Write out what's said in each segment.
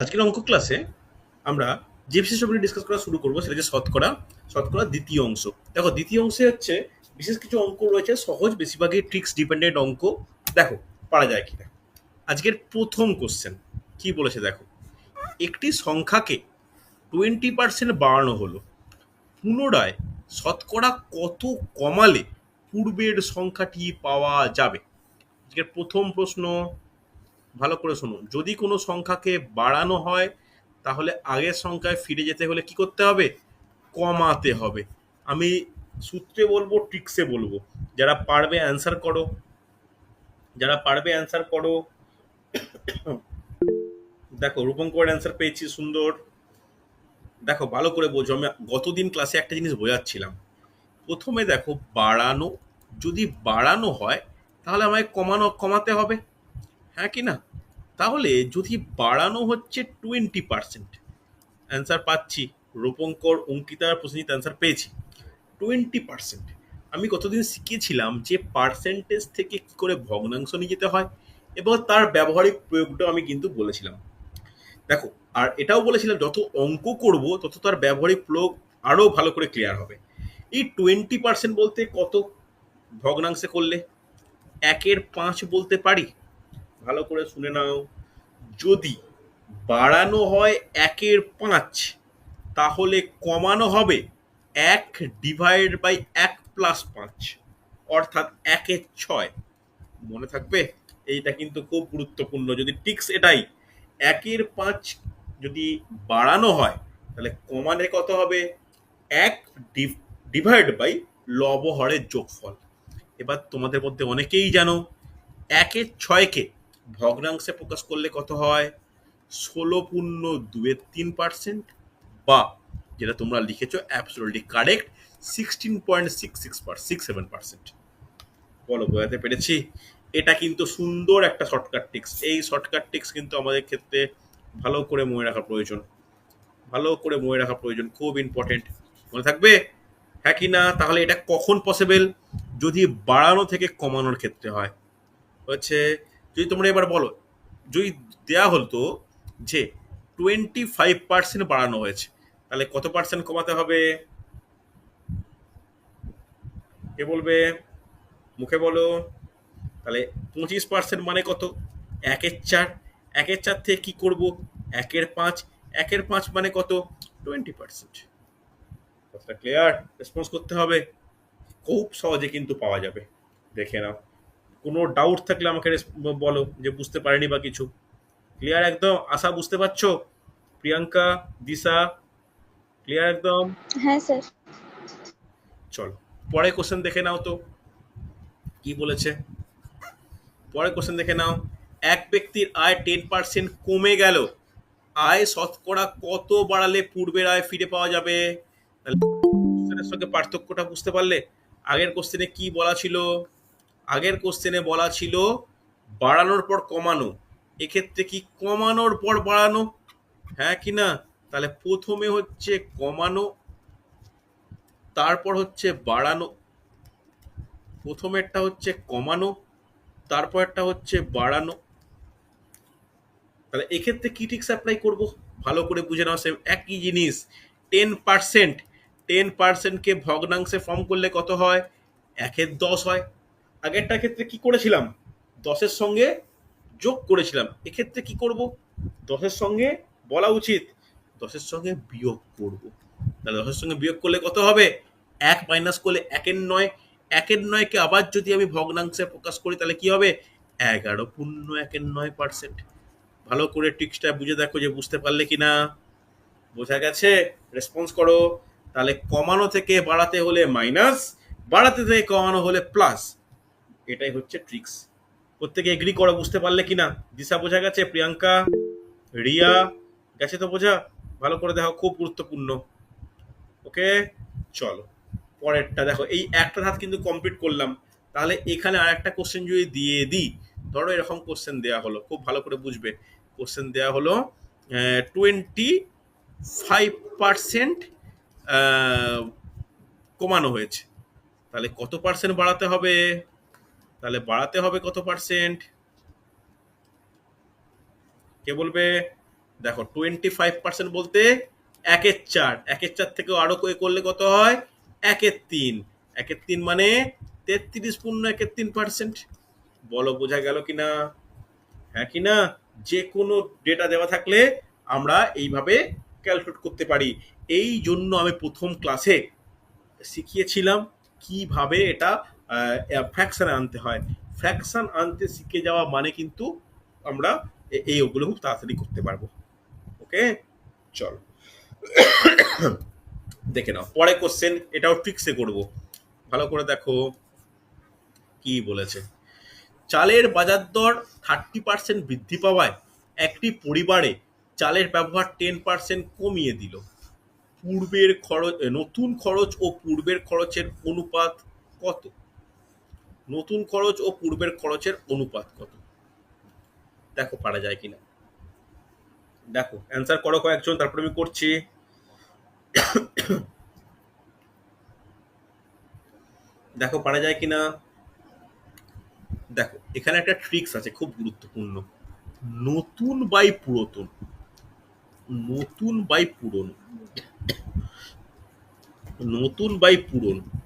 আজকের অঙ্ক ক্লাসে আমরা যে বিশেষ ডিসকাস করা শুরু করব সেটা হচ্ছে শতকরা শতকরা দ্বিতীয় অংশ। দেখো, দ্বিতীয় অংশে হচ্ছে বিশেষ কিছু অঙ্ক রয়েছে, সহজ, বেশিরভাগই ট্রিক্স ডিপেন্ডেন্ট অঙ্ক। দেখো, পারা যায় কিনা। আজকের প্রথম কোশ্চেন কি বলেছে দেখো? একটি সংখ্যাকে টোয়েন্টি পার্সেন্ট বাড়ানো হলো। পুনরায় শতকরা কত কমালে পূর্বের সংখ্যাটি পাওয়া যাবে? আজকের প্রথম প্রশ্ন। ভালো করে শুনুন। যদি কোনো সংখ্যাকে বাড়ানো হয়, তাহলে আগের সংখ্যায় ফিরে যেতে হলে কি করতে হবে? কমাতে হবে। আমি সূত্রে বলব, ট্রিক্সে বলব। যারা পারবে অ্যান্সার করো। যারা পারবে অ্যান্সার করো। দেখো রূপঙ্কর অ্যান্সার পেয়েছি, সুন্দর। দেখো, ভালো করে বোঝো। আমি গতদিন ক্লাসে একটা জিনিস বোঝাচ্ছিলাম। প্রথমে দেখো, বাড়ানো, যদি বাড়ানো হয়, তাহলে আমায় কমানো, কমাতে হবে। হ্যাঁ কি না? তাহলে যদি বাড়ানো হচ্ছে টোয়েন্টি পার্সেন্ট অ্যান্সার পাচ্ছি। রূপঙ্কর অঙ্কিতার প্রশ্নিত অ্যান্সার পেয়েছি। টোয়েন্টি পার্সেন্ট আমি কতদিন শিখিয়েছিলাম যে পার্সেন্টেজ থেকে কী করে ভগ্নাংশ নিয়ে যেতে হয় এবং তার ব্যবহারিক প্রয়োগটাও আমি কিন্তু বলেছিলাম। দেখো, আর এটাও বলেছিলাম, যত অঙ্ক করব, তত তার ব্যবহারিক প্রয়োগ আরও ভালো করে ক্লিয়ার হবে। এই টোয়েন্টি পার্সেন্ট বলতে কত ভগ্নাংশে করলে? একের পাঁচ বলতে পারি? ভালো করে শুনে নাও। যদি বাড়ানো হয় একের পাঁচ, তাহলে কমানো হবে এক ডিভাইড বাই এক প্লাস পাঁচ, অর্থাৎ একের ছয়। মনে থাকবে? এইটা কিন্তু খুব গুরুত্বপূর্ণ। যদি টিক্স এটাই, একের পাঁচ যদি বাড়ানো হয়, তাহলে কমানে কত হবে? এক ডিভাইড বাই লবহরের যোগফল। এবার তোমাদের মধ্যে অনেকেই জানো একের ছয়কে ভগ্নাংশে প্রকাশ করলে কত হয়? ষোলো পূর্ণ দুয়ের তিন পার্সেন্ট বা যেটা তোমরা লিখেছ absolutely correct sixteen point six six six seven percent বলো, বোঝাতে পেরেছি? এটা কিন্তু সুন্দর একটা শর্টকাট টিক্স এই শর্টকাট টিক্স কিন্তু আমাদের ক্ষেত্রে ভালো করে মনে রাখা প্রয়োজন। ভালো করে মনে রাখা প্রয়োজন, খুব ইম্পর্টেন্ট মনে থাকবে? হ্যাঁ কি না? তাহলে এটা কখন পসিবল যদি বাড়ানো থেকে কমানোর ক্ষেত্রে হয়। হচ্ছে যদি তোমরা এবার বলো, যদি দেয়া হতো যে টোয়েন্টি ফাইভ পার্সেন্ট বাড়ানো হয়েছে, তাহলে কত পার্সেন্ট কমাতে হবে? কে বলবে? মুখে বলো। তাহলে পঁচিশ পার্সেন্ট মানে কত? একের চার। একের চার থেকে কি করব? একের পাঁচ। একের পাঁচ মানে কত? টোয়েন্টি পার্সেন্ট কথাটা ক্লিয়ার রেসপন্স করতে হবে। খুব সহজে কিন্তু পাওয়া যাবে। দেখে নাও। কোনো ডাউট থাকলে আমাকে বলো যে বুঝতে পারিনি বা কিছু। ক্লিয়ার একদম? আশা বুঝতে পারছ? প্রিয়াঙ্কা দিশা ক্লিয়ার একদম? হ্যাঁ স্যার। চলো পরে কোশ্চেন দেখে নাও তো। কি বলেছে? পরে কোশ্চেন দেখে নাও। এক ব্যক্তির আয় টেন পার্সেন্ট কমে গেল। আয় শতকরা কত বাড়ালে পূর্বের আয় ফিরে পাওয়া যাবে? সঙ্গে পার্থক্যটা বুঝতে পারলে? আগের কোশ্চেনে কি বলা ছিল? আগের কোশ্চেনে বলা ছিল, বাড়ানোর পর কমানো। এক্ষেত্রে কি কমানোর পর বাড়ানো? হ্যাঁ কি না? তাহলে প্রথমে হচ্ছে কমানো, তারপর হচ্ছে বাড়ানো। প্রথমেরটা হচ্ছে কমানো, তারপরটা হচ্ছে বাড়ানো। তাহলে এক্ষেত্রে কি টিক্স অ্যাপ্লাই করব? ভালো করে বুঝে নেওয়া সে একই জিনিস। টেন পার্সেন্ট টেন পার্সেন্টকে ভগ্নাংশে ফর্ম করলে কত হয়? একের দশ হয়। আগেরটার ক্ষেত্রে কি করেছিলাম? দশের সঙ্গে যোগ করেছিলাম। এক্ষেত্রে কি করব? দশের সঙ্গে বলা উচিত, দশের সঙ্গে বিয়োগ করব। তাহলে দশের সঙ্গে বিয়োগ করলে কত হবে? এক মাইনাস করলে একের নয়। একের নয়কে আবার যদি আমি ভগ্নাংশে প্রকাশ করি, তাহলে কি হবে? এগারো পূর্ণ একের নয় পার্সেন্ট ভালো করে টিক্সটা বুঝে দেখো যে বুঝতে পারলে কি না বোঝা গেছে? রেসপন্স করো। তাহলে কমানো থেকে বাড়াতে হলে মাইনাস বাড়াতে থেকে কমানো হলে প্লাস এটাই হচ্ছে ট্রিক্স প্রত্যেকে এগ্রি করো, বুঝতে পারলে কি না দিশা বোঝা গেছে, প্রিয়াঙ্কা, রিয়া, গেছে তো বোঝা? ভালো করে দেখো, খুব গুরুত্বপূর্ণ। ওকে? চলো, পরেরটা দেখো, এই একটা ধাপ কিন্তু কমপ্লিট করলাম। তাহলে এখানে আর একটা কোশ্চেন যদি দিয়ে দিই, ধরো এরকম কোশ্চেন দেওয়া হলো, খুব ভালো করে বুঝবে। কোশ্চেন দেওয়া হলো টোয়েন্টি ফাইভ পার্সেন্ট কমানো হয়েছে। তাহলে কত পার্সেন্ট বাড়াতে হবে? তাহলে বাড়াতে হবে কত পার্সেন্ট কে বলবে? দেখো টোয়েন্টি ফাইভ পার্সেন্ট বলতে একের চার। একের চার থেকেও আরও করে করলে কত হয়? একের তিন। একের তিন মানে তেত্রিশ পূর্ণ একের তিন পার্সেন্ট বলো, বোঝা গেল কিনা? হ্যাঁ কি না যে কোনো ডেটা দেওয়া থাকলে আমরা এইভাবে ক্যালকুলেট করতে পারি। এই জন্য আমি প্রথম ক্লাসে শিখিয়েছিলাম কীভাবে এটা ফ্র্যাকশনে আনতে হয়। ফ্র্যাকশন আনতে শিখে যাওয়া মানে কিন্তু আমরা এই ওগুলো খুব তাড়াতাড়ি করতে পারব। ওকে? চল। দেখে নাও। পরে কোশ্চেন এটাও ট্রিক্সে করব। ভালো করে দেখো কি বলেছে। চালের বাজার দর থার্টি পার্সেন্ট বৃদ্ধি পাওয়ায় একটি পরিবারে চালের ব্যবহার টেন পার্সেন্ট কমিয়ে দিল। পূর্বের খরচ নতুন খরচ ও পূর্বের খরচের অনুপাত কত? নতুন খরচ ও পূর্বের খরচের অনুপাত কত? দেখো, পারা যায় কিনা? দেখো অ্যান্সার করো কয়েকজন, তারপরে আমি করছি। দেখো, পারা যায় কিনা? দেখো, এখানে একটা ট্রিক্স আছে, খুব গুরুত্বপূর্ণ। নতুন বাই পুরাতন। নতুন বাই পুরন। নতুন বাই পুরন।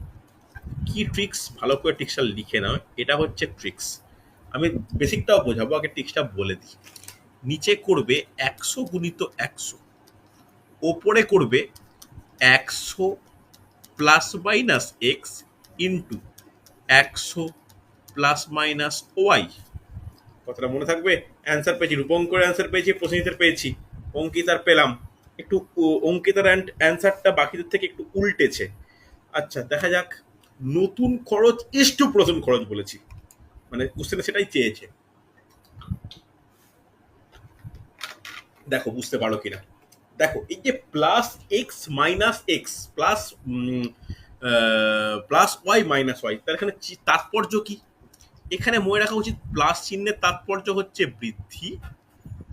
কি ট্রিক্স ভালো করে ট্রিক্সটা লিখে নাও। এটা হচ্ছে ট্রিক্স আমি বেসিকটাও বোঝাবো, আগে ট্রিক্সটা বলে দিই। নিচে করবে একশো গুণিত একশো। ওপরে করবে একশো প্লাস মাইনাস এক্স ইন্টু একশো প্লাস মাইনাস ওয়াই কথাটা মনে থাকবে? অ্যান্সার পেয়েছি, রূপঙ্কর অ্যান্সার পেয়েছি প্রসেনজিতের পেয়েছি। অঙ্কিতার পেলাম। একটু অঙ্কিতার অ্যান্সারটা বাকিদের থেকে একটু উল্টেছে। আচ্ছা দেখা যাক। নতুন খরচ ইস্টু প্রথম খরচ বলেছি। মানে কোশ্চেনে সেটাই চেয়েছে। দেখো, বুঝতে পারো কিনা। দেখো, এই যে plus x minus x plus plus y minus y তার এখানে তাৎপর্য কি? এখানে মনে রাখা উচিত প্লাস চিহ্নের তাৎপর্য হচ্ছে বৃদ্ধি,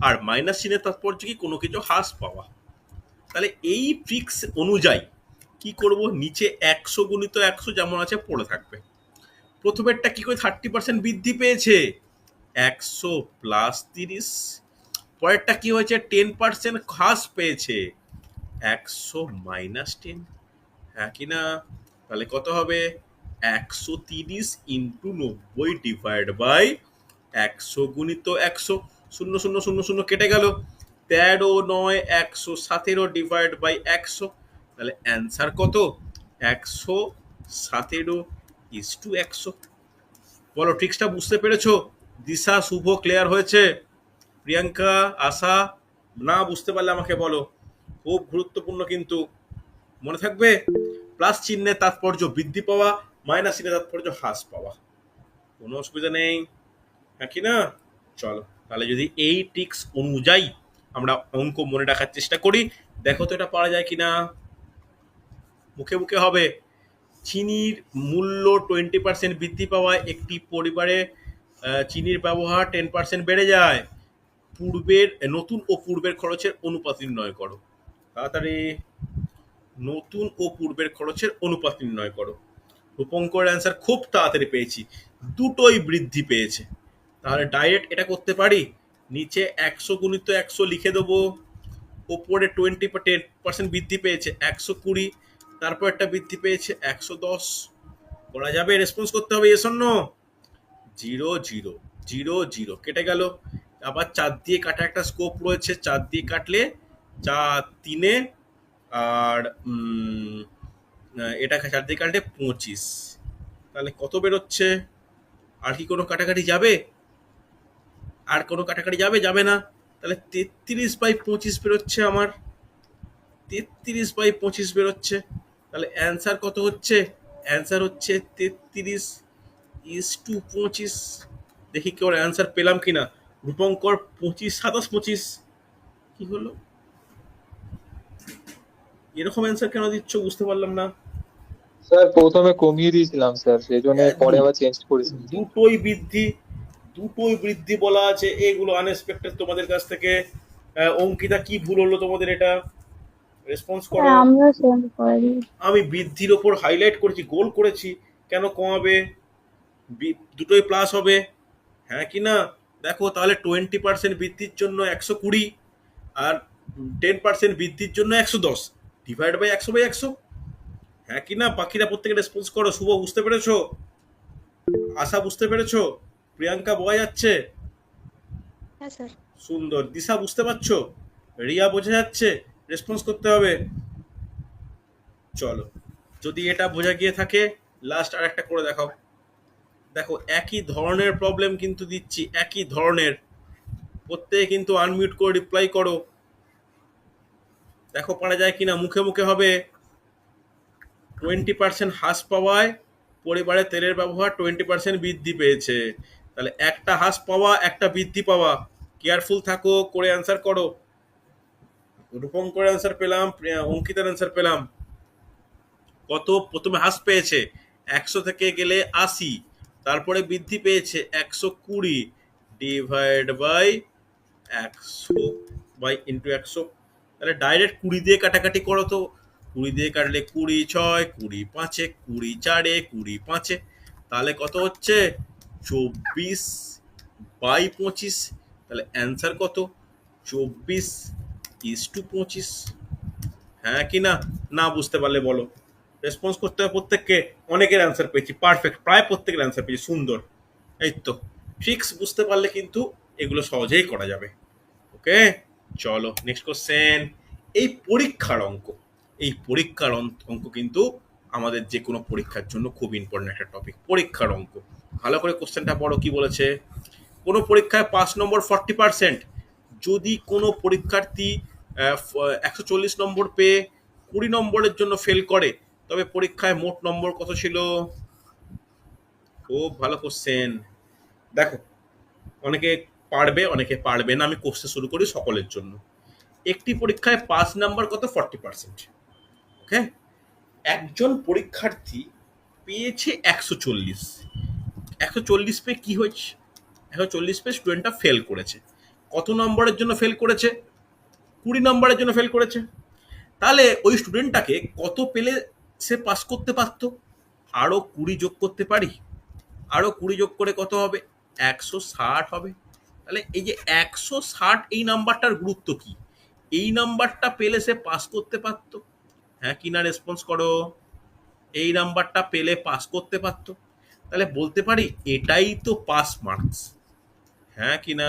আর মাইনাস চিহ্নের তাৎপর্য কি? কোনো কিছু হ্রাস পাওয়া। তাহলে এই ফিক্স অনুযায়ী কি করব? নিচে একশো গুণিত একশো যেমন আছে পড়ে থাকবে। প্রথমেরটা কি করে থার্টি পার্সেন্ট বৃদ্ধি পেয়েছে? একশো প্লাস তিরিশ। পরেরটা কি হয়েছে? টেন পার্সেন্ট হ্রাস পেয়েছে। একশো মাইনাস টেন হ্যাঁ কি না? তাহলে কত হবে? একশো তিরিশ ইন্টু নব্বই ডিভাইড বাই একশো গুণিত একশো। শূন্য শূন্য শূন্য শূন্য কেটে গেল। তেরো, নয়, একশো, সতেরো ডিভাইড বাই একশো। তাহলে অ্যান্সার কত? একশো সাতেরো ইস টু একশো। বলো ট্রিক্সটা বুঝতে পেরেছ? দিশা, শুভ ক্লিয়ার হয়েছে। প্রিয়াঙ্কা, আশা, না বুঝতে পারলে আমাকে বলো। খুব গুরুত্বপূর্ণ কিন্তু। মনে থাকবে? প্লাস চিহ্নে তাৎপর্য বৃদ্ধি পাওয়া মাইনাস চিহ্নের তাৎপর্য হ্রাস পাওয়া। কোনো অসুবিধা নেই। হ্যাঁ কি না? চলো, তাহলে যদি এই ট্রিক্স অনুযায়ী আমরা অঙ্ক মনে রাখার চেষ্টা করি, দেখো তো এটা পারা যায় কিনা। মুখে মুখে হবে। চিনির মূল্য টোয়েন্টি পার্সেন্ট বৃদ্ধি পাওয়ায় একটি পরিবারে চিনির ব্যবহার টেন পার্সেন্ট বেড়ে যায়। পূর্বের, নতুন ও পূর্বের খরচের অনুপাত নির্ণয় করো। তাড়াতাড়ি। নতুন ও পূর্বের খরচের অনুপাত নির্ণয় করো। রূপঙ্কর অ্যান্সার খুব তাড়াতাড়ি পেয়েছি। দুটোই বৃদ্ধি পেয়েছে। তাহলে ডাইরেক্ট এটা করতে পারি? নিচে একশো গুণিত একশো লিখে দেবো। ওপরে টোয়েন্টি টেন পার্সেন্ট বৃদ্ধি পেয়েছে। একশো কুড়ি। তারপর একটা বৃদ্ধি পেয়েছে একশো দশ। করা যাবে? রেসপন্স করতে হবে এস অন্য জিরো জিরো জিরো জিরো। কেটে গেল। আবার চার দিয়ে কাটা একটা স্কোপ রয়েছে। চার দিয়ে কাটলে চার তিনে আর এটা চার দিয়ে কাটলে পঁচিশ। তাহলে কত বেরোচ্ছে? আর কি কোনো কাটাকাটি যাবে? আর কোনো কাটাকাটি যাবে? যাবে না। তাহলে তেত্রিশ বাই পঁচিশ বেরোচ্ছে আমার। তেত্রিশ বাই পঁচিশ বেরোচ্ছে। তাহলে অ্যান্সার কত হচ্ছে? অ্যান্সার হচ্ছে তেত্রিশ ইস টু পঁচিশ। দেখি কেউ অ্যান্সার পেলাম কিনা। রূপঙ্কর পঁচিশ সাতাশ পঁচিশ। কি হলো? এরকম অ্যান্সার কেন দিচ্ছ বুঝতে পারলাম না। স্যার প্রথমে কমিয়ে দিয়েছিলাম স্যার। সেই জন্য পরে আবার চেঞ্জ করেছি। দুটোই বৃদ্ধি দুটোই বৃদ্ধি বলা আছে। এগুলো আনএক্সপেক্টেড তোমাদের কাছ থেকে। অঙ্কিতা কি ভুল হলো তোমাদের এটা? রেসপন্স করো। হ্যাঁ আমরা সেম করে। দিই আমি বৃদ্ধির ওপর হাইলাইট করেছি গোল করেছি কেন কমাবে? বি- দুটোই প্লাস হবে। হ্যাঁ কি না? দেখো তাহলে টোয়েন্টি পার্সেন্ট বৃদ্ধির জন্য একশো কুড়ি আর টেন পার্সেন্ট বৃদ্ধির জন্য একশো দশ। ডিভাইড বাই একশো বাই একশো। হ্যাঁ কি না? পাখিরা প্রত্যেকে রেসপন্স করো। শুভ বুঝতে পেরেছ? আশা বুঝতে পেরেছ? প্রিয়াঙ্কা বোঝা যাচ্ছে? হ্যাঁ সুন্দর। দিশা বুঝতে পারছ? রিয়া বোঝা যাচ্ছে? রেসপন্স করতে হবে। চলো, যদি এটা বোঝা গিয়ে থাকে লাস্ট আর একটা করে দেখাও। দেখো, একই ধরনের প্রবলেম কিন্তু দিচ্ছি, একই ধরনের। প্রত্যেকে কিন্তু আনমিউট করে রিপ্লাই করো। দেখো, পারা যায় কিনা, মুখে মুখে হবে। টোয়েন্টি পার্সেন্ট হ্রাস পাওয়ায়, পরিবারে তেলের ব্যবহার টোয়েন্টি পার্সেন্ট বৃদ্ধি পেয়েছে। তাহলে একটা হ্রাস পাওয়া, একটা বৃদ্ধি পাওয়া। কেয়ারফুল থাকো, করে অ্যান্সার করো। রূপম করে অ্যান্সার পেলাম অঙ্কিতার অ্যান্সার পেলাম। কত? প্রথমে হ্রাস পেয়েছে একশো থেকে গেলে আশি, তারপরে বৃদ্ধি পেয়েছে একশো কুড়ি ডিভাইড বাই একশো বাই ইন্টু একশো। তাহলে ডাইরেক্ট কুড়ি দিয়ে কাটাকাটি করো তো। কুড়ি দিয়ে কাটলে কুড়ি ছয়, কুড়ি পাঁচে, কুড়ি চারে, কুড়ি পাঁচে। তাহলে কত হচ্ছে? চব্বিশ বাই পঁচিশ। তাহলে অ্যান্সার কত? চব্বিশ ইস টু পঁচিশ। হ্যাঁ কি না? না বুঝতে পারলে বলো। রেসপন্স করতে হবে প্রত্যেককে। অনেকের অ্যান্সার পেয়েছি। পারফেক্ট প্রায় প্রত্যেকের অ্যান্সার পেয়েছি। সুন্দর। এই তো। ট্রিক্স বুঝতে পারলে কিন্তু এগুলো সহজেই করা যাবে। ওকে চলো নেক্সট কোশ্চেন এই পরীক্ষার অঙ্ক। এই পরীক্ষার অঙ্ক কিন্তু আমাদের যে কোনো পরীক্ষার জন্য খুব ইম্পর্টেন্ট একটা টপিক পরীক্ষার অঙ্ক। ভালো করে কোশ্চেনটা পড়ো কি বলেছে? কোনো পরীক্ষায় পাঁচ নম্বর ফর্টি পার্সেন্ট যদি কোনো পরীক্ষার্থী একশো চল্লিশ নম্বর পেয়ে কুড়ি নম্বরের জন্য ফেল করে। তবে পরীক্ষায় মোট নম্বর কত ছিল? খুব ভালো কোশ্চেন দেখো, অনেকে পারবে অনেকে পারবে না। আমি কোশ্চেন শুরু করি সকলের জন্য। একটি পরীক্ষায় পাঁচ নাম্বার কত? ফর্টি পার্সেন্ট ওকে একজন পরীক্ষার্থী পেয়েছে একশো চল্লিশ। একশো চল্লিশ পেয়ে কী হয়েছে? একশো চল্লিশ পেয়ে স্টুডেন্টটা ফেল করেছে। কত নম্বরের জন্য ফেল করেছে? কুড়ি নম্বরের জন্য ফেল করেছে। তাহলে ওই স্টুডেন্টটাকে কত পেলে সে পাস করতে পারতো? আরও কুড়ি যোগ করতে পারি? আরও কুড়ি যোগ করে কত হবে? একশো ষাট হবে। তাহলে এই যে একশো ষাট এই নাম্বারটার গুরুত্ব কি? এই নাম্বারটা পেলে সে পাস করতে পারতো? হ্যাঁ কি না রেসপন্স করো? এই নাম্বারটা পেলে পাস করতে পারতো? তাহলে বলতে পারি এটাই তো পাস মার্কস হ্যাঁ কি না?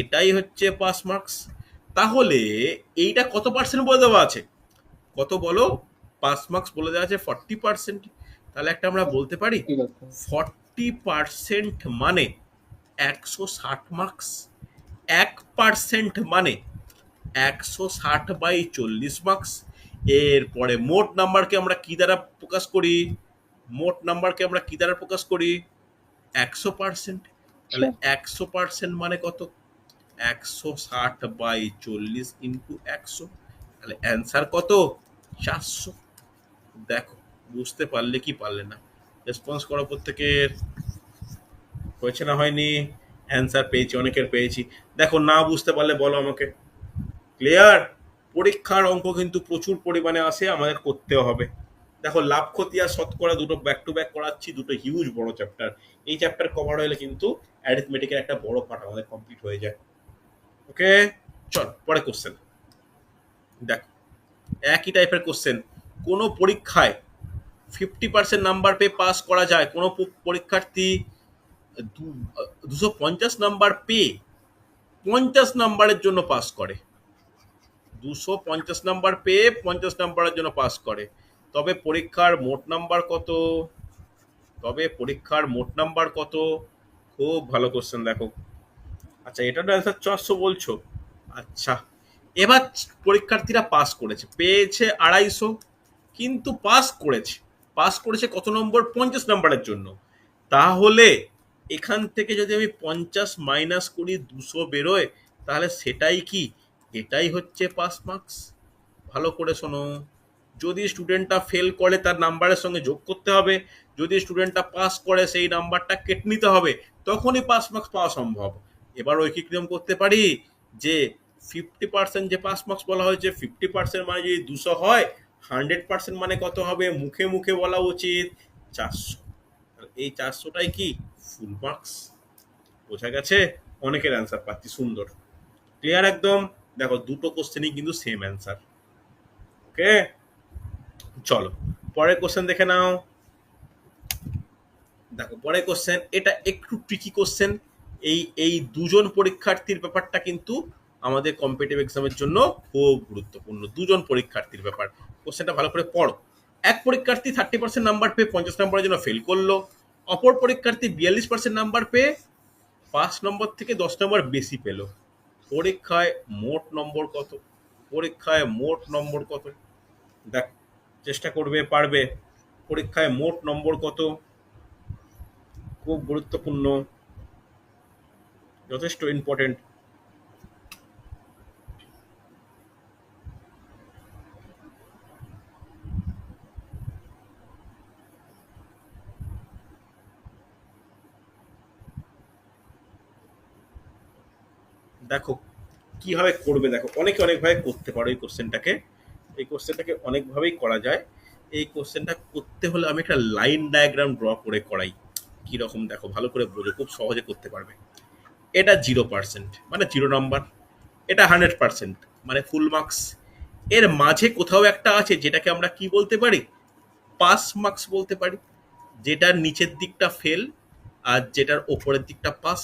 এটাই হচ্ছে পাস মার্কস তাহলে এইটা কত পার্সেন্ট বলে দেওয়া আছে? কত বলো? পাস মার্কস বলে দেওয়া আছে ফর্টি পার্সেন্ট তাহলে একটা আমরা বলতে পারি ফর্টি পার্সেন্ট মানে একশো ষাট মার্কস এক পার্সেন্ট মানে একশো ষাট বাই চল্লিশ মার্কস এরপরে মোট নাম্বারকে আমরা কি দ্বারা প্রকাশ করি? মোট নাম্বারকে আমরা কি দ্বারা প্রকাশ করি? একশো পার্সেন্ট তাহলে একশো পার্সেন্ট মানে কত? একশো ষাট বাই চল্লিশ ইন্টু একশো। তাহলে অ্যান্সার কত? চারশো। দেখো, বুঝতে পারলে কি পারলে না। রেসপন্স করো প্রত্যেকের। হয়েছে না হয়নি? অ্যান্সার পেয়েছি, অনেকের পেয়েছি। দেখো, না বুঝতে পারলে বলো আমাকে। ক্লিয়ার পরীক্ষার অঙ্ক কিন্তু প্রচুর পরিমাণে আসে, আমাদের করতেও হবে। দেখো, লাভ, ক্ষতি আর শতকরা দুটো ব্যাক টু ব্যাক করাচ্ছি, দুটো হিউজ বড় চ্যাপ্টার এই চ্যাপ্টার কভার হলে কিন্তু অ্যারিথমেটিকের একটা বড় পার্ট আমাদের কমপ্লিট হয়ে যায়। ওকে? চল, পরে কোশ্চেন দেখো, একই টাইপের কোশ্চেন কোনো পরীক্ষায় ফিফটি পার্সেন্ট নাম্বার পেয়ে পাস করা যায়। কোনো পরীক্ষার্থী দুশো পঞ্চাশ নাম্বার পেয়ে পঞ্চাশ নাম্বারের জন্য পাস করে। দুশো পঞ্চাশ নাম্বার পেয়ে পঞ্চাশ নাম্বারের জন্য পাস করে। তবে পরীক্ষার মোট নাম্বার কত? তবে পরীক্ষার মোট নাম্বার কত? খুব ভালো কোশ্চেন দেখো। আচ্ছা এটার অ্যান্সার চারশো বলছো। আচ্ছা এবার পরীক্ষার্থীরা পাস করেছে। পেয়েছে আড়াইশো, কিন্তু পাস করেছে। পাস করেছে কত নম্বর? পঞ্চাশ নম্বরের জন্য। তাহলে এখান থেকে যদি আমি পঞ্চাশ মাইনাস করি, দুশো বেরোয়, তাহলে সেটাই কি? এটাই হচ্ছে পাস মার্কস ভালো করে শোনো। যদি স্টুডেন্টটা ফেল করে, তার নাম্বারের সঙ্গে যোগ করতে হবে। যদি স্টুডেন্টটা পাস করে, সেই নাম্বারটা কেটে নিতে হবে, তখনই পাস মার্কস পাওয়া সম্ভব। এবার ঐকিক নিয়ম করতে পারি যে ফিফটি পার্সেন্ট যে পাস মার্কস বলা হয়েছে ফিফটি পার্সেন্ট মানে যদি দুশো হয় হান্ড্রেড পার্সেন্ট মানে কত হবে? মুখে মুখে বলা উচিত চারশো। এই চারশোটাই কি? ফুল মার্কস বোঝা গেছে? অনেকের অ্যান্সার পাচ্ছি, সুন্দর। ক্লিয়ার একদম? দেখো, দুটো কোশ্চেনই কিন্তু সেম অ্যান্সার ওকে চলো, পরের কোশ্চেন দেখে নাও। দেখো, পরের কোশ্চেন এটা একটু ট্রিকি কোশ্চেন এই এই দুজন পরীক্ষার্থীর ব্যাপারটা কিন্তু আমাদের কম্পিটিভ এক্সামের জন্য খুব গুরুত্বপূর্ণ। দুজন পরীক্ষার্থীর ব্যাপার। কোশ্চেনটা ভালো করে পড়ো। এক পরীক্ষার্থী থার্টি পার্সেন্ট নাম্বার পেয়ে পঞ্চাশ নম্বরের জন্য ফেল করল। অপর পরীক্ষার্থী বিয়াল্লিশ পার্সেন্ট নাম্বার পেয়ে পাঁচ নম্বর থেকে দশ নম্বর বেশি পেল। পরীক্ষায় মোট নম্বর কত? পরীক্ষায় মোট নম্বর কত? দেখ, চেষ্টা করবে, পারবে। পরীক্ষায় মোট নম্বর কত? খুব গুরুত্বপূর্ণ। যথেষ্ট ইম্পর্টেন্ট দেখো, কীভাবে করবে দেখো, অনেকে অনেকভাবে করতে পারো এই কোশ্চেনটাকে এই কোশ্চেনটাকে অনেকভাবেই করা যায়। এই কোশ্চেনটা করতে হলে আমি একটা লাইন ডায়াগ্রাম ড্র করে করাই। কীরকম দেখো, ভালো করে বোঝো, খুব সহজে করতে পারবে। এটা জিরো পার্সেন্ট মানে জিরো নাম্বার এটা হান্ড্রেড পার্সেন্ট মানে ফুল মার্কস এর মাঝে কোথাও একটা আছে যেটাকে আমরা কি বলতে পারি? পাস মার্কস বলতে পারি, যেটার নিচের দিকটা ফেল আর যেটার ওপরের দিকটা পাস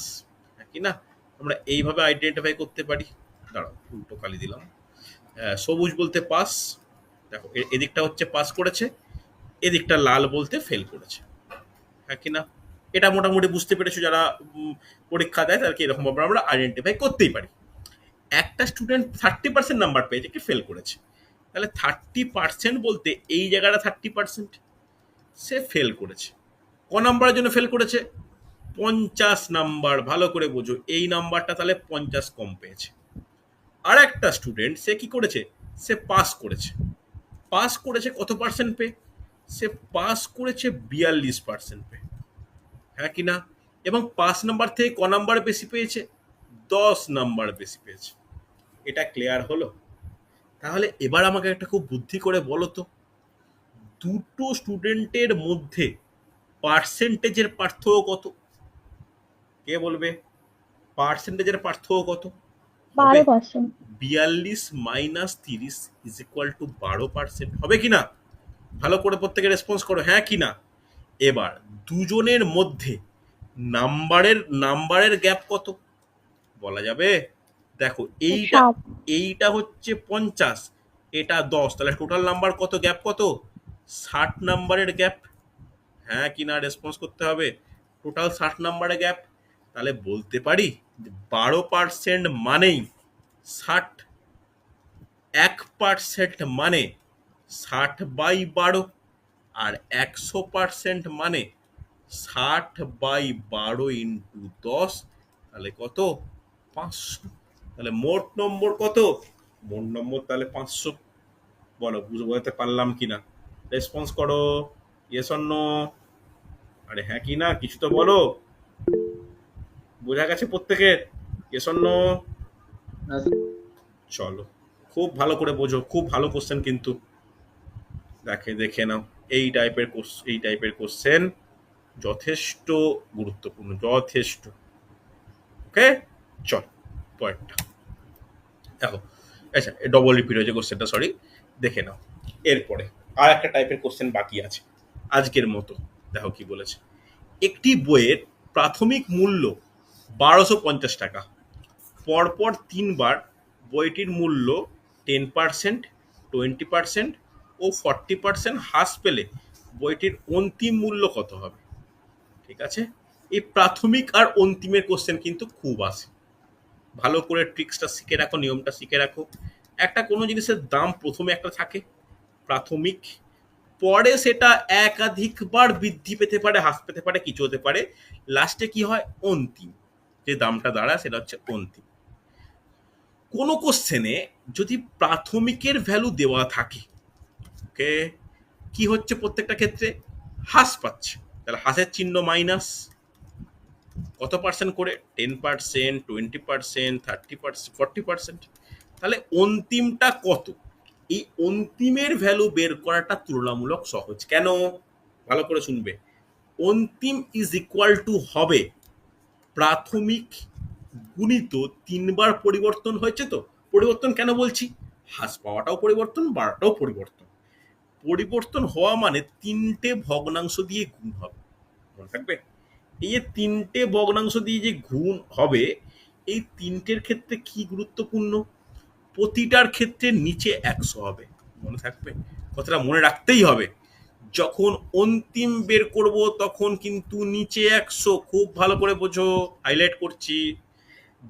কি না? আমরা এইভাবে আইডেন্টিফাই করতে পারি। দাঁড়াও, উল্টো কালি দিলাম। সবুজ বলতে পাস দেখো এদিকটা হচ্ছে পাস করেছে, এদিকটা লাল বলতে ফেল করেছে হ্যাঁ কি না? এটা মোটামুটি বুঝতে পেরেছ যারা পরীক্ষা দেয় তাদেরকে এরকম ভাবে আমরা আইডেন্টিফাই করতেই পারি। একটা স্টুডেন্ট থার্টি পার্সেন্ট নাম্বার পেয়েছে কি ফেল করেছে। তাহলে থার্টি পার্সেন্ট বলতে এই জায়গাটা থার্টি পার্সেন্ট সে ফেল করেছে। ক নাম্বারের জন্য ফেল করেছে? পঞ্চাশ নাম্বার ভালো করে বোঝো। এই নাম্বারটা তাহলে পঞ্চাশ কম পেয়েছে। আর একটা স্টুডেন্ট সে কি করেছে? সে পাস করেছে। পাস করেছে কত পার্সেন্ট পে? সে পাস করেছে বিয়াল্লিশ পার্সেন্ট পে। হ্যাঁ কি না এবং পাঁচ নাম্বার থেকে ক নাম্বার বেশি পেয়েছে? দশ নাম্বার বেশি পেয়েছে। এটা ক্লিয়ার হলো? তাহলে এবার আমাকে একটা খুব বুদ্ধি করে বলো তো। দুটো স্টুডেন্টের মধ্যে পার্সেন্টেজের পার্থক্য কত? কে বলবে? পার্সেন্টেজের পার্থক্য কত? বিয়াল্লিশ মাইনাস তিরিশ ইজ ইকুয়াল টু বারো পার্সেন্ট হবে কি না ভালো করে প্রত্যেকে রেসপন্স করো হ্যাঁ কি না এবার দুজনের মধ্যে নাম্বারের নাম্বারের গ্যাপ কত? বলা যাবে? দেখো এইটা এইটা হচ্ছে পঞ্চাশ এটা দশ। তাহলে টোটাল নাম্বার কত? গ্যাপ কত? ষাট নাম্বারের গ্যাপ। হ্যাঁ কি না রেসপন্স করতে হবে? টোটাল ষাট নাম্বারের গ্যাপ। তাহলে বলতে পারি বারো পার্সেন্ট মানেই ষাট এক পার্সেন্ট মানে ষাট বাই বারো। আর একশো পার্সেন্ট মানে ষাট বাই বারো ইন্টু দশ তাহলে কত? পাঁচশো। তাহলে মোট নম্বর কত? মোট নম্বর তাহলে পাঁচশো। বলো বুঝে বোঝাতে পারলাম কি না রেসপন্স করো ইয়েস অন্য আরে হ্যাঁ কি না? কিছু তো বলো। বোঝা গেছে প্রত্যেকের? ইয়েস অন্য চলো। খুব ভালো করে বোঝো। খুব ভালো কোশ্চেন কিন্তু। দেখে দেখে নাও। এই টাইপের এই টাইপের কোশ্চেন যথেষ্ট গুরুত্বপূর্ণ, যথেষ্ট। ওকে চল পয়েন্টটা দেখো আচ্ছা ডবল রিপিট হয়েছে কোশ্চেনটা সরি দেখে নাও। এরপরে, আর একটা টাইপের কোশ্চেন বাকি আছে, আজকের মতো। দেখো কি বলেছে। একটি বইয়ের প্রাথমিক মূল্য বারোশো পঞ্চাশ টাকা। পরপর তিনবার বইটির মূল্য টেন পার্সেন্ট, টোয়েন্টি পার্সেন্ট ও ফর্টি পার্সেন্ট হ্রাস পেলে বইটির অন্তিম মূল্য কত হবে? ঠিক আছে? এই প্রাথমিক আর অন্তিমের কোশ্চেন কিন্তু খুব আসে ভালো করে ট্রিক্সটা শিখে রাখো, নিয়মটা শিখে রাখো। একটা কোনো জিনিসের দাম প্রথমে একটা থাকে, প্রাথমিক। পরে সেটা একাধিকবার বৃদ্ধি পেতে পারে, হ্রাস পেতে পারে, কিছু হতে পারে। লাস্টে কি হয়? অন্তিম। যে দামটা দাঁড়ায় সেটা হচ্ছে অন্তিম। কোনো কোশ্চেনে যদি প্রাথমিকের ভ্যালু দেওয়া থাকে ওকে, কি হচ্ছে প্রত্যেকটা ক্ষেত্রে? হ্রাস পাচ্ছে। তাহলে হ্রাসের চিহ্ন মাইনাস কত পার্সেন্ট করে? Ten percent twenty percent thirty percent forty percent তাহলে অন্তিমটা কত? এই অন্তিমের ভ্যালু বের করাটা তুলনামূলক সহজ। কেন? ভালো করে শুনবে। অন্তিম ইজ ইকুয়াল টু হবে। প্রাথমিক গুণিত তিনবার পরিবর্তন হয়েছে তো? পরিবর্তন কেন বলছি? হ্রাস পাওয়াটাও পরিবর্তন, বাড়াটাও পরিবর্তন। পরিবর্তন হওয়া মানে তিনটে ভগ্নাংশ দিয়ে গুণ হবে। মনে থাকবে? এই যে তিনটে ভগ্নাংশ দিয়ে যে গুণ হবে, এই তিনটের ক্ষেত্রে কি গুরুত্বপূর্ণ? প্রতিটার ক্ষেত্রে নিচে একশো হবে। মনে থাকবে? কথাটা মনে রাখতেই হবে। যখন অন্তিম বের করব, তখন কিন্তু নিচে একশো। খুব ভালো করে বোঝো হাইলাইট করছি।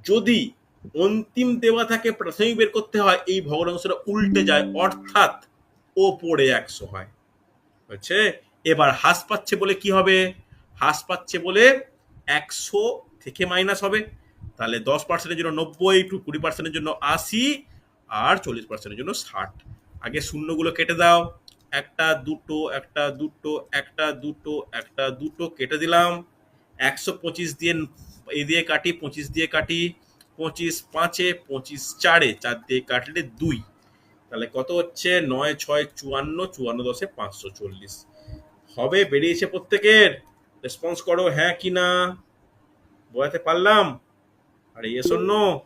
যদি অন্তিম দেওয়া থাকে, প্রাথমিক বের করতে হয়, এই ভগ্নাংশটা উল্টে যায়। অর্থাৎ ওপরে একশো হয়। হচ্ছে এবার হ্রাস পাচ্ছে বলে কি হবে? হ্রাস পাচ্ছে বলে একশো থেকে মাইনাস হবে। তাহলে দশ পার্সেন্টের জন্য নব্বই টু কুড়ি পার্সেন্টের জন্য আশি, আর চল্লিশ পার্সেন্টের জন্য ষাট। আগে শূন্যগুলো কেটে দাও। একটা, দুটো একটা দুটো একটা দুটো একটা, দুটো কেটে দিলাম। একশো পঁচিশ দিয়ে এ দিয়ে কাটি, পঁচিশ দিয়ে কাটি, পঁচিশ পাঁচে, পঁচিশ চারে, চার দিয়ে কাটলে দুই। তাহলে কত হচ্ছে? নয় ছয় চুয়ান্ন চুয়ান্ন দশে পাঁচশো চল্লিশ। হবে বেরিয়েছে প্রত্যেকের। রেসপন্স করো হ্যাঁ কি না? বোঝাতে পারলাম? আরে ইয়ে শূন্য।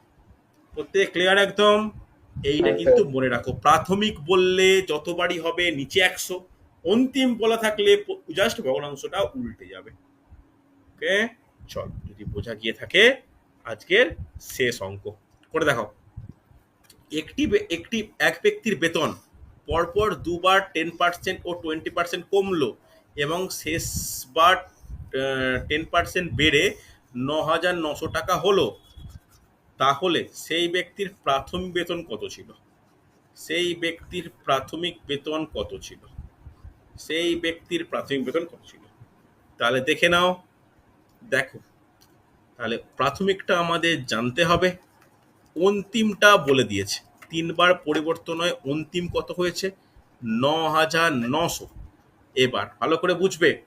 প্রত্যেক ক্লিয়ার একদম? এইটা হ্যাঁ, কিন্তু মনে রাখো প্রাথমিক বললে যতবারই হবে নিচে একশো। অন্তিম বলা থাকলে জাস্ট ভগ্নাংশটা উল্টে যাবে। ওকে চল যদি বোঝা গিয়ে থাকে আজকের শেষ অঙ্ক। করে দেখাও। একটি একটি, এক ব্যক্তির বেতন পরপর দুবার টেন পার্সেন্ট ও টোয়েন্টি পার্সেন্ট কমলো এবং শেষবার টেন পার্সেন্ট বেড়ে ন হাজার নশো টাকা হলো। তাহলে সেই ব্যক্তির প্রাথমিক বেতন কত ছিল? সেই ব্যক্তির প্রাথমিক বেতন কত ছিল? সেই ব্যক্তির প্রাথমিক বেতন কত ছিল? তাহলে দেখে নাও। দেখো, তাহলে প্রাথমিকটা আমাদের জানতে হবে। অন্তিমটা বলে দিয়েছে। তিনবার পরিবর্তন হয়, অন্তিম কত হয়েছে? ন হাজার নশো। এবার ভালো করে বুঝবে,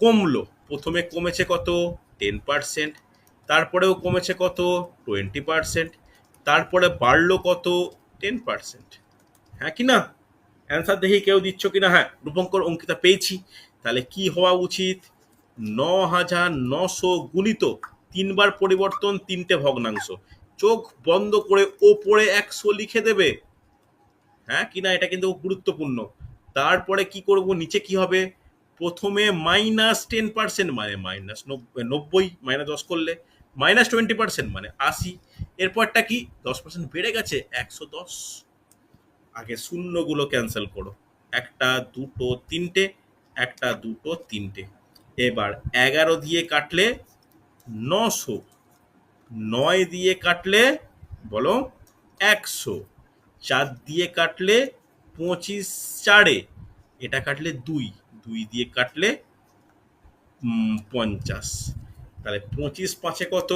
কমলো। প্রথমে কমেছে কত? Ten percent. তারপরেও কমেছে কত? Twenty percent. তারপরে বাড়লো কত? Ten percent. হ্যাঁ কি না? অ্যান্সার দেখি কেউ দিচ্ছ কি না? হ্যাঁ রূপঙ্কর অঙ্কিতা পেয়েছি। তাহলে কি হওয়া উচিত? ন হাজার নশো গুণিত। তিনবার পরিবর্তন, তিনটে ভগ্নাংশ। চোখ বন্ধ করে ওপরে একশো লিখে দেবে। হ্যাঁ কিনা এটা কিন্তু গুরুত্বপূর্ণ। তারপরে কি করব, নিচে কি হবে? প্রথমে মাইনাস টেন পার্সেন্ট মানে মাইনাস নব্বই মাইনাস দশ করলে মাইনাস টোয়েন্টি পার্সেন্ট মানে আশি। এরপরটা কি? দশ পার্সেন্ট বেড়ে গেছে, একশো দশ। আগে শূন্যগুলো ক্যান্সেল করো। একটা, দুটো, তিনটে, একটা, দুটো, তিনটে। এবার এগারো দিয়ে কাটলে নশো। নয় দিয়ে কাটলে, বলো একশো। চার দিয়ে কাটলে পঁচিশ চারে, এটা কাটলে দুই। দুই দিয়ে কাটলে পঞ্চাশ। তাহলে পঁচিশ পাঁচে কত?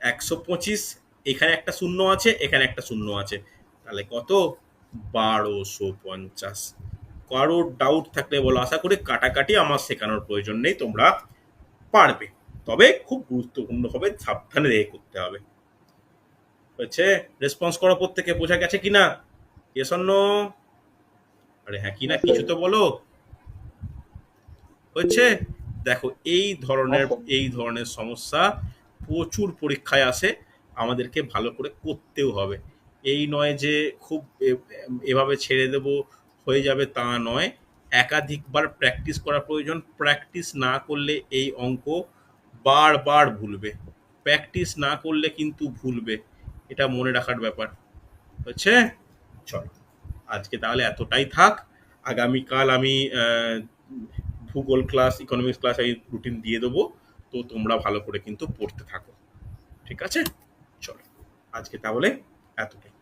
একশো পঁচিশ। এখানে একটা শূন্য আছে, এখানে একটা শূন্য আছে। তাহলে কত? বারোশো পঞ্চাশ। কারোর ডাউট থাকলে বলো, আশা করি কাটাকাটি আমার শেখানোর প্রয়োজন নেই, তোমরা পারবে। তবে খুব গুরুত্বপূর্ণ হবে, সাবধানে রেখে করতে হবে। হচ্ছে রেসপন্স করো প্রত্যেকে, বোঝা গেছে কিনা? অন্য আরে হ্যাঁ কিনা কিছু তো বলো। হচ্ছে দেখো, এই ধরনের এই ধরনের সমস্যা প্রচুর পরীক্ষায় আসে, আমাদেরকে ভালো করে করতেও হবে। এই নয় যে খুব এভাবে ছেড়ে দেব, হয়ে যাবে তা নয়। একাধিকবার প্র্যাকটিস করা প্রয়োজন। প্র্যাকটিস না করলে এই অঙ্ক বারবার ভুলবে। প্র্যাকটিস না করলে কিন্তু ভুলবে। এটা মনে রাখার ব্যাপার। হচ্ছে? চলো। আজকে তাহলে এতটাই থাক। আগামীকাল আমি ভূগোল ক্লাস ইকোনমিক্স ক্লাস এই রুটিন দিয়ে দেবো। তো তোমরা ভালো করে কিন্তু পড়তে থাকো। ঠিক আছে? চলো। আজকে তাহলে এতটাই।